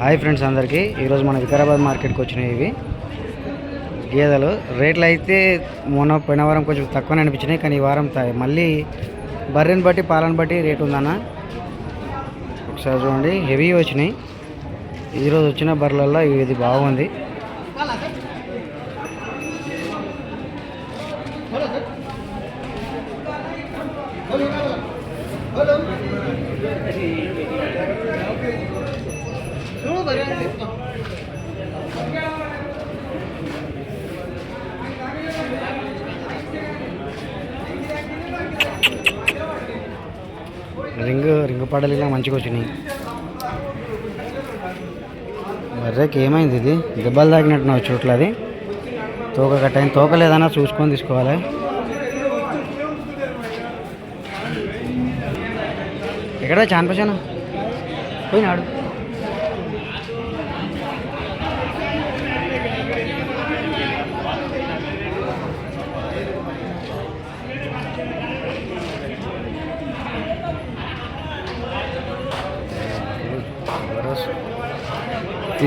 Hi friends అందరికీ. ఈరోజు మన వికారాబాద్ మార్కెట్కి వచ్చినాయి ఇవి. గేదెలు. రేట్లు అయితే మొన్న పోయిన వారం కొంచెం తక్కువనే అనిపించినాయి కానీ ఈ వారం తా మళ్ళీ బర్రెని బట్టి పాలను బట్టి రేటు ఉందన్న. ఒకసారి చూడండి. హెవీ వచ్చినాయి. ఈరోజు వచ్చిన బర్రెలలో ఇది బాగుంది. రింగ్ రింగ్ పడలు ఇలా మంచిగా వచ్చినాయి. బర్రెకి ఏమైంది ఇది? దెబ్బలు తాకినట్టున్నావు చోట్ల అది తోక కట్టయింది తోక లేదన్నా చూసుకొని తీసుకోవాలి. ఎక్కడ చాన్పచాను పోయినాడు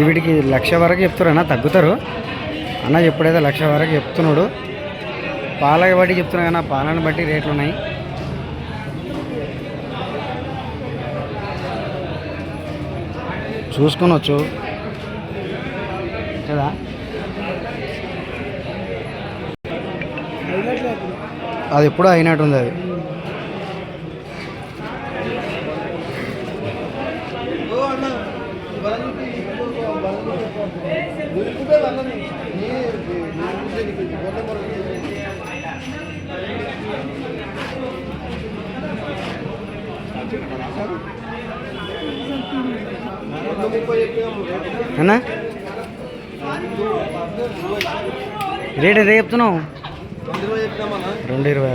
వీడికి లక్ష వరకు చెప్తారన్నా తగ్గుతారు. అన్న ఎప్పుడైతే లక్ష వరకు చెప్తున్నాడు పాలకి బట్టి చెప్తున్నా కానీ పాలను బట్టి రేట్లు ఉన్నాయి. చూసుకునొచ్చు కదా? అది ఎప్పుడూ అయినట్టుంది అది. అన్నా? రేట్ ఎంత చెప్తున్నావు? రెండు ఇరవై